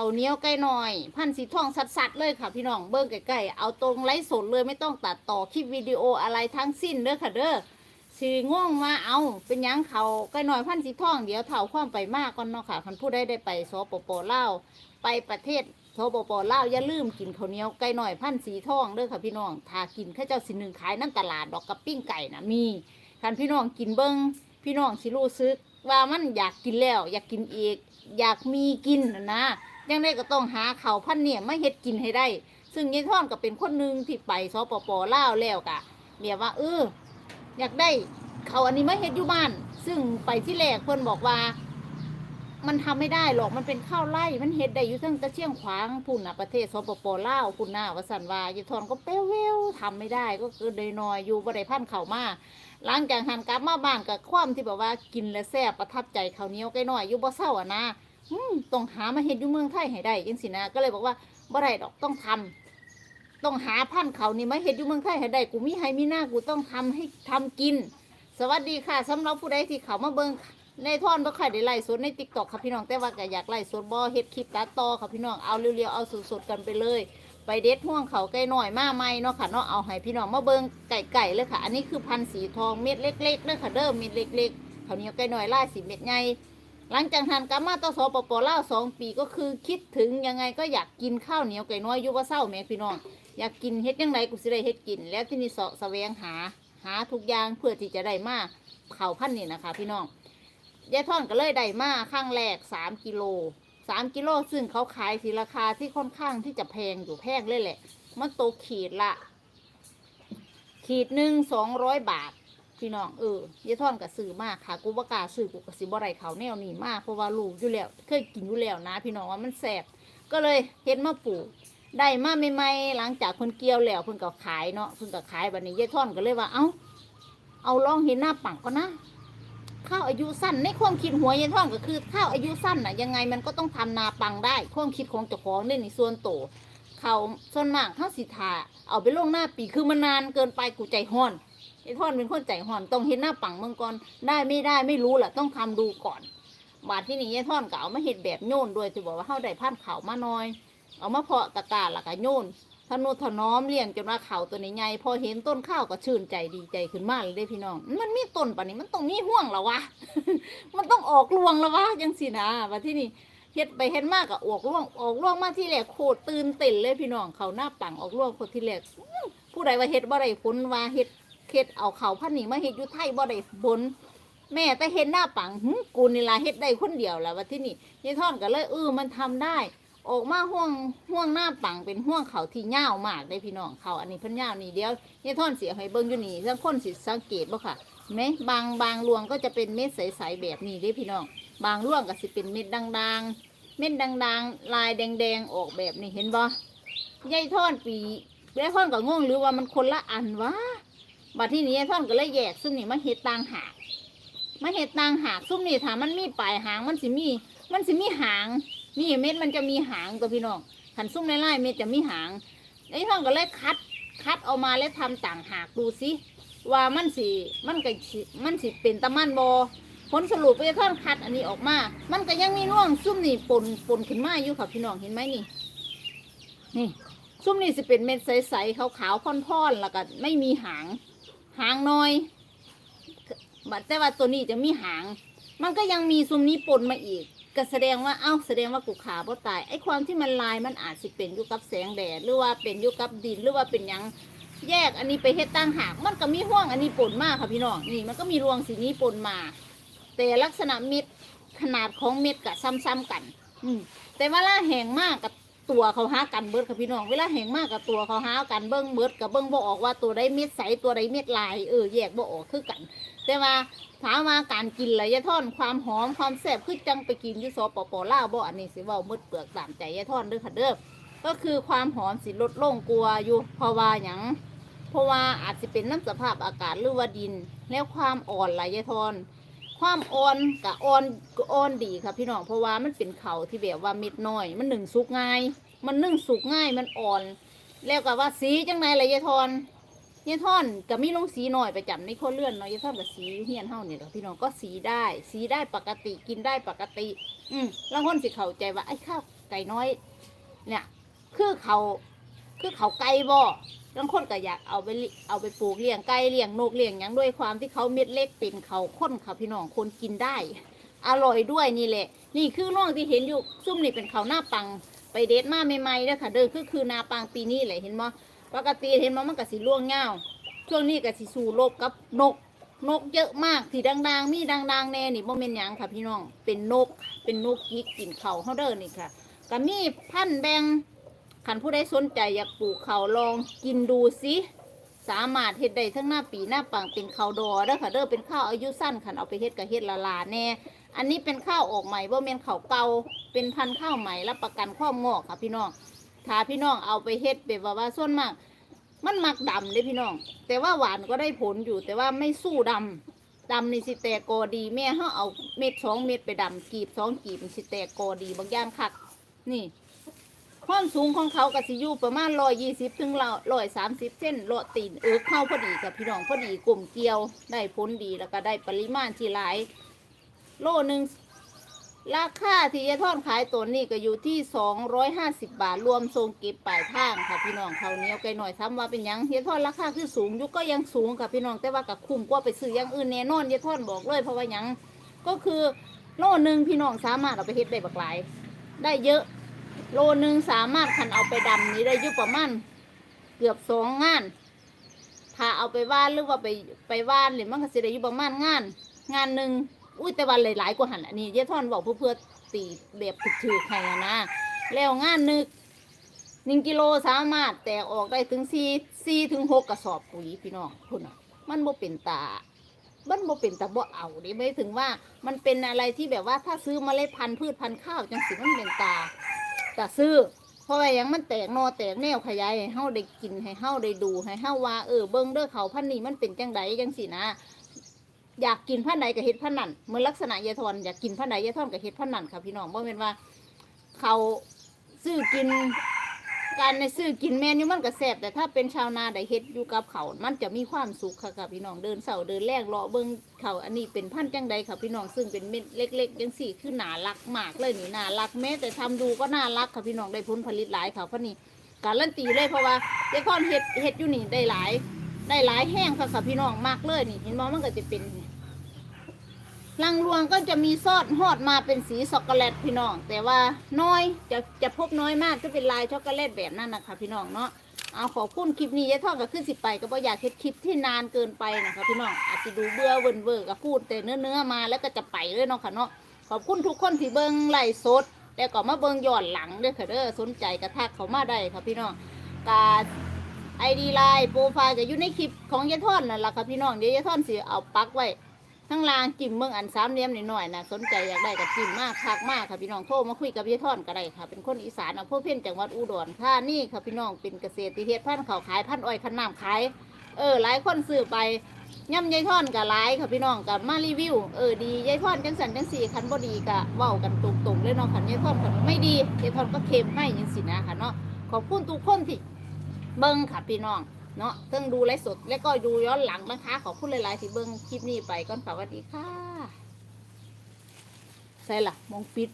ขาเนี้ยวไก่หน่อย พันสีทองสัดๆเลยค่ะพี่น้องเบิ้งใกล้ๆเอาตรงไลฟ์สดเลยไม่ต้องตัดต่อคลิปวิดีโออะไรทั้งสิ้นเด้อค่ะเด้อสีง่วงมาเอาเป็นยังเขาไก่หน่อยพันสีทองเดี๋ยวเท่าความไปมากก่อนเนาะค่ะคันผู้ได้ได้ไปสปปลาไปประเทศสปปลาอย่าลืมกินข้าวเหนียวไก่หน่อยพันสีทองเด้อค่ะพี่น้องถ้ากินข้าเจ้าสิหนึ่งขายน้ำตลาดดอกกับปิ้งไก่นะมีคันพี่น้องกินเบิ้งพี่น้องสิรู้ซึกว่ามันอยากกินแล้ว อยากกินอีก อยากมีกินนะนะ ยังได้ก็ต้องหาเขาวพันเนี่ยไม่เฮ็ดกินให้ได้ ซึ่งยายท่อนก็เป็นคนหนึ่งที่ไปสปปลาวแล้วกะเมียว่าเอออยากได้เขาอันนี้ไม่เฮ็ดอยู่บ้าน ซึ่งไปที่แรกเพิ่นบอกว่า มันทำไม่ได้หรอกมันเป็นข้าวไร่มันเฮ็ดได้อยู่ทั้งตะเชียงขวางพุ่นน่ะประเทศสปปลาวพุ่นน่ะว่าสันวายายท่อนก็เป้เววทำไม่ได้ก็คือเลยน้อยอยู่บ่ได้พันเข้ามาหลังจากหันกลับมาบ้านกับความที่แบบว่ากินและแซ่บประทับใจข้าวเหนียวไก่น้อยอยู่บ่เศร้าอะนะ อืมต้องหามาเฮ็ดอยู่เมืองไทยให้ได้จังสินะก็เลยบอกว่าบ่ได้ดอกต้องทำต้องหาพันธุ์เขานี่มาเฮ็ดอยู่เมืองไทยให้ได้กูมีให้มีหน้ากูต้องทำให้ทำกิน สวัสดีค่ะสำหรับผู้ใดที่เขามาเบิ่งในท่อนบ่ค่อยได้ไล่สดใน TikTok ค่ะพี่น้องแต่ว่าก็อยากไล่สดบ่เฮ็ดคลิปตัดต่อค่ะพี่น้องเอาเร็วๆเอาสดๆกันไปเลย ไปเด็ดห่วงเขาไก่หน่อยมาใหม่เนาะค่ะเนาะเอาให้พี่น้องมาเบิ่งไก่ไก่เลยค่ะ อันนี้คือพันธุ์สีทองเม็ดเล็กๆเด้อค่ะเด้อเม็ดเล็กๆเขาเนี้ยไก่หน่อยล่าสีเม็ดใหญ่ หลังจากทานกามาต่อสปปลาวสองปีก็คือคิดถึงยังไงก็อยากกินข้าวเหนียวไก่น้อยยู่ว่าเศร้าแม่พี่น้อง อยากกินเฮ็ดยังไงกูสิได้เฮ็ดกิน แล้วที่นี่เสาะแสวงหาหาทุกอย่างเพื่อที่จะได้มาเข่าพันนี่นะคะ พี่น้องยายท่อนก็เลยได้มาข้างแรกสามกิโลสามกิโลซึ่งเขาขายทีราคาที่ค่อนข้างที่จะแพงอยู่แพงเลยแหละ มันโตขีดละ ขีดหนึ่งสองร้อยบาท พี่น้องเออยายท่อนก็ซื้อมากค่ะกูประกล้าซื้อกูก็สิบ่ไรเขาแนวนี้มากเพราะว่าลูกอยู่แล้วเคยกินอยู่แล้วนะ พี่น้องว่ามันแสบก็เลยเฮ็ดมาปลูกได้มาใหม่ๆหลังจากคนเกี่ยวแล้วเพิ่นก็ขายเนาะเพิ่นก็ขายบัดนี้ยายท่อนก็เลยว่าเอ้าเอาลองเห็นหน้าปังก็นะข้าวอายุสั้นในความคิดหัวยายท่อนก็คือข้าวอายุสั้นน่ะยังไงมันก็ต้องทำนาปังได้ความคิดของเจ้าของเนี่ยในส่วนโตเขาส่วนมากทั้งสิทาเอาไปลงหน้าปีคือมันนานเกินไปกูใจห้อน ยายท่อนเป็นคนใจห้อนต้องเห็นหน้าปังเมืองก่อนได้ไม่ได้ไม่รู้แหละต้องทำดูก่อน บาดที่นี่ยายท่อนก็เอามาเห็ดแบบโยนด้วยที่บอกว่าเฮาได้พันเขามาหน่อย เอามาเพาะตะกาแล้วก็โยนทนุถนอมเลี้ยงจนว่าเขาตัวนี้ใหญ่พอเห็นต้นข้าวก็ชื่นใจดีใจขึ้นมากเลยเด้พี่น้อง มันมีต้นป่านนี้มันต้องมีห่วงแล้ววะมันต้องออกรวงแล้ววะยังสินะว่าที่นี่เฮ็ดไปเฮ็ดมากก็ออกร่วงออกร่วงมาที่แรกโคตรตื่นเต้นเลยพี่น้องเขาหน้าปังออกร่วงคนที่แรกอื้อผู้ใดว่าเฮ็ดบ่ได้ผลว่าเฮ็ด เฮ็ดเอาเขาพันนี้มาเฮ็ดอยู่ไทยบ่ได้ผลแม่แต่เฮ็ดหน้าปังหึกูนี่ละเฮ็ดได้คนเดียวละว่าที่นี่ยายท่อนก็เลยเออมันทำได้ ออกมาห่วงห่วงหน้าปังเป็นห่วงเขาที่ยาวมากได้พี่น้องเขาอันนี้เพิ่นยาวนี่เดียวยายท่อนเสียให้เบิ่งอยู่นี่ถ้าคนสิสังเกตบ่ค่ะไหมบางบางรวงก็จะเป็นเม็ดใสๆแบบนี้เด้พี่น้อง บางรวงก็สิเป็นเม็ดด่างๆ เม็ดด่างๆ ลายแดงๆ ออกแบบนี้เห็นบ่ยายท่อนปียายท่อนก็งงหรือว่ามันคนละอันวะ บัดที่นี้ยายท่อนก็เลยแยกซุ่มนี่มาเฮ็ดต่างหากมาเฮ็ดต่างหากซุ่มนี่ถามมันมีปลายหางมันสิมี มันสิมีหาง นี่เม็ดมันจะมีหางตัวพี่น้องขันซุ่มไล่ๆเม็ดจะมีหางไอ้ท่อนก็เลยคัด คัดเอามาแล้วทำต่างหากดูสิว่ามันสิมันก็สิมันสิเป็นตะมันบอผลสรุปไปท่อนคัดอันนี้ออกมา มันก็ยังมีน่วงซุ่มนี่ปนปนขึ้นมาอยู่ค่ะพี่น้องเห็นไหมนี่ นี่ซุ่มนี่สิเป็นเม็ดใสๆขาวๆค่อนๆแล้วก็ไม่มีหาง หางน้อยบัดแต่ว่าตัวนี้จะมีหาง มันก็ยังมีซุ่มนี้ปนมาอีก ก็แสดงว่าเอ้าแสดงว่ากูขาบ่ตายไอ้ความที่มันลายมันอาจสิเป็นอยู่กับแสงแดดหรือว่าเป็นอยู่กับดินหรือว่าเป็นยังแยกอันนี้ไปเฮ็ดตั้งหากมันก็มีห่วงอันนี้ปนมากค่ะพี่น้องนี่มันก็มีรวงสีนี้ปนมา แต่ลักษณะเม็ดขนาดของเม็ดกับซ้ำๆกัน อืมแต่เวลาแหงมากกับ ตัวเขาหากันเบิดค่ะพี่น้องเวลาแห้งมากกับตัวเขาหากันเบิ้งเบิดกับเบิ้งบ่ออกว่าตัวใดเม็ดใสตัวใดเม็ดลายเออแยกบ่ออกคือกัน แต่ว่าถามว่าการกินระยะท่อนความหอมความแซ่บคือจังไปกินที่สปปล่าวบ่อันนี้สิว้ามืดเปลือกตามใจยะท่อนเด้อค่ะเด้อก็คือความหอมสิลดลงกลัวอยู่เพราะว่าหยังเพราะว่าอาจจะเป็นน้ำสภาพอากาศหรือว่าดิน แล้วความอ่อนระยะท่อน ความอ่อนกับอ่อนก็อ่อนดีค่ะพี่น้องเพราะว่ามันเป็นเขาที่แบบว่าเม็ดน้อย มันหนึ่งสุกง่าย มันนึ่งสุกง่ายมันอ่อน แล้วก็ว่าสีจังไหนระยะทอนยายท่อนก็มีลงสีหน่อยไปจำในข้อเลื่อนเนาะยายท่อนกับสีเฮียนเฮาเนี่ยพี่น้องก็สีได้ สีได้ปกติกินได้ปกติ อืมแล้วคนสิเข้าใจว่าไอ้ข้าวไก่น้อย เนี่ย คือเขาคือเขาไก่บ่ บางคนก็อยากเอาไปเอาไปปลูกเลี้ยงไก่เลี้ยงนกเลี้ยงยังด้วยความที่เขาเม็ดเล็กเป็นเขาข้นค่ะพี่น้องคนกินได้ อร่อยด้วยนี่แหละ นี่คือน้องที่เห็นอยู่ซุ่มนี่เป็นเขาหน้าปังไปเด็ดมาใหม่ๆเด้อค่ะ เด้อคือคือนาปังปีนี้แหละเห็นมั้ยปกติเห็นมั้ยมันก็สิล่วงเงาช่วงนี้ก็สิสู้รบกับนกนกเยอะมากที่ดังๆ มีดังๆแน่นี่บ่แม่นยังค่ะพี่น้องเป็นนกเป็นนกยิกกินเขาเฮาเด้อนี่ค่ะก็มีพันธ์แบง คันผู้ใดสนใจอยากปลูกเขาลองกินดูสิสามารถเฮ็ดได้ทั้งหน้าปีหน้าปังเป็นข้าวดอเด้อค่ะเด้อเป็นข้าวอายุสั้นคันเอาไปเฮ็ดก็เฮ็ดละลาแน่ อันนี้เป็นข้าวออกใหม่บ่แม่นข้าวเก่าเป็นพันข้าวใหม่รับประกันความงอกค่ะพี่น้องถ้าพี่น้องเอาไปเฮ็ดแบบว่าว่าส่วนมาก มันมักดำเลยพี่น้อง แต่ว่าหวานก็ได้ผลอยู่ แต่ว่าไม่สู้ดำดำนี่สิแตกกอดีแม่เฮาเอาเม็ดสองเม็ดไปดำกีบสองกีบสิแตกกอดีบางอย่างคักนี่ ความสูงของเขาก็สิอยู่ประมาณร้อยยี่สิบถึงร้อยสามสิบเส้นโลตีนเอิกเข้าพอดีกับพี่น้องพอดีกลุ่มเกลียวได้ผลดีแล้วก็ได้ปริมาณที่หลาย โลหนึ่งราคาที่ยายทอดขายตัวนี้ก็อยู่ที่สองร้อยห้าสิบบาทรวมทรงเก็บปลายทางค่ะพี่น้องเขาเนี้ยไกลหน่อยซ้ำว่าเป็นยังยายทอดราคาคือสูงยุก็ยังสูงค่ะพี่น้องแต่ว่ากับคุ้มกว่าไปซื้อย่างอื่นแน่นอนยายทอดบอกเลยเพราะว่ายังก็คือโลหนึ่งพี่น้องสามารถเอาไปเฮ็ดได้บักหลาย ได้เยอะ โลหนึ่งสามารถคันเอาไปดำนี้ได้ยุประมาณเกือบสองงาน ถ้าเอาไปว่านหรือว่าไปไปว่านหรือมันก็สิได้ยู่ประมาณงาน งานหนึ่งอุ้ยแต่วันหลายๆกว่าหันอันนี้เยายทอนบอกเพื่อเพื่อตีแบบถือๆให้อะนะแล้วงานหนึกหนึ่งกิโลสามารถแตกออกได้ถึงสี่สี่ถึงหกกระสอบปุ๋ยพี่น้องคุณน่ะ มันบ่เป็นตามันบ่เป็นตาบ่เอาดิไม่ถึงว่ามันเป็นอะไรที่แบบว่าถ้าซื้อเมล็ดพันธุ์พืชพันธุ์ข้าวจังสิมันเป็นตา แต่ซื้อเพราะว่าหยังมันแตกนอแตกแนวขยายให้เฮาได้กินให้เฮาได้ดูให้เฮาว่าเออเบิ่งเด้อเขาพันนี้มันเป็นจังไดจังสินะ อยากกินพันใดก็เฮ็ดพันนั่นเหมือนลักษณะยายทอนอยากกินพันใดยายทอนก็เฮ็ดพันนั่นค่ะพี่น้องบ่แม่นว่าเขาซื้อกิน การในซื้อกินแม่นอยู่มันก็แซ่บแต่ถ้าเป็นชาวนาได้เฮ็ดอยู่กับเขา มันจะมีความสุขค่ะค่ะพี่น้องเดินเสาเดินแรกเลาะเบิ่งเขาอันนี้เป็นพันธุ์จังใดค่ะพี่น้องซึ่งเป็นเม็ดเล็กๆจังสี่คือหนารักมากเลยนี่หนารักแม้แต่ทำดูก็น่ารักค่ะพี่น้องได้ผลผลิตหลายค่ะเพราะนี่การันตีเลยเพราะว่ายายทอนเฮ็ดเฮ็ดอยู่นี่ได้หลาย ได้หลายแห้งค่ะค่ะพี่น้องมากเลยนี่เห็นบ่มันก็จะเป็น ลังรวงก็จะมีซอดฮอดมาเป็นสีช็อกโกแลตพี่น้อง แต่ว่าน้อยจะจะพบน้อยมากจะเป็นลายช็อกโกแลตแบบนั้นนะคะพี่น้องเนาะเอาขอบคุณคลิปนี้ยายทอดก็ขึ้นสิไปก็บ่อยากเฮ็ดคลิปที่นานเกินไปนะคะพี่น้องอาจจะดูเบื่อเวินเวอร์ก็พูดแต่เนื้อเนื้อมาแล้วก็จะไปเลยเนาะค่ะเนาะขอบคุณทุกคนที่เบิ่งไลฟ์สดแล้วก็มาเบิ่งย้อนหลังเด้อค่ะเด้อสนใจกระทักเขามาได้ค่ะพี่น้องกาไอดีไลน์โปรไฟล์จะอยู่ในคลิปของยายทอดนั่นแหละค่ะพี่น้องเดี๋ยวยายทอดสิเอาปักไว้ ทั้งลางจิ้มเมืองอันสามเหลี่ยมนิดหน่อยนะสนใจอยากได้กับจิ้มมากคักมากค่ะพี่น้องโทรมาคุยกับยายท่อนก็ได้ค่ะ เป็นคนอีสานอำเภอเพี้ยนจังหวัดอุดรค่ะนี่ค่ะพี่น้องเป็นเกษตรเฮ็ดพันธุ์เขาวขายพันธุ์อ้อยคันน้ำขายเออหลายคนซื้อไปย่ำยายท่อนกับหลายค่ะพี่น้องกับมารีวิวเออดียายท่อนจังสันจังสี่คันบ่ดีกะเว้ากันตรงๆเลยเนาะคันยายท่อนคันไม่ดียายท่อนก็เค็มให้ยังสินะค่ะเนาะขอบคุณทุกคนที่เบิ้งค่ะพี่น้อง เนาะเพิ่งดูไลฟ์สด แล้วก็ดูย้อนหลังนะคะ ขอพูดหลายๆที่เบิ้งคลิปนี้ไปก่อนค่ะสวัสดีค่ะ ใช่ล่ะมองฟิต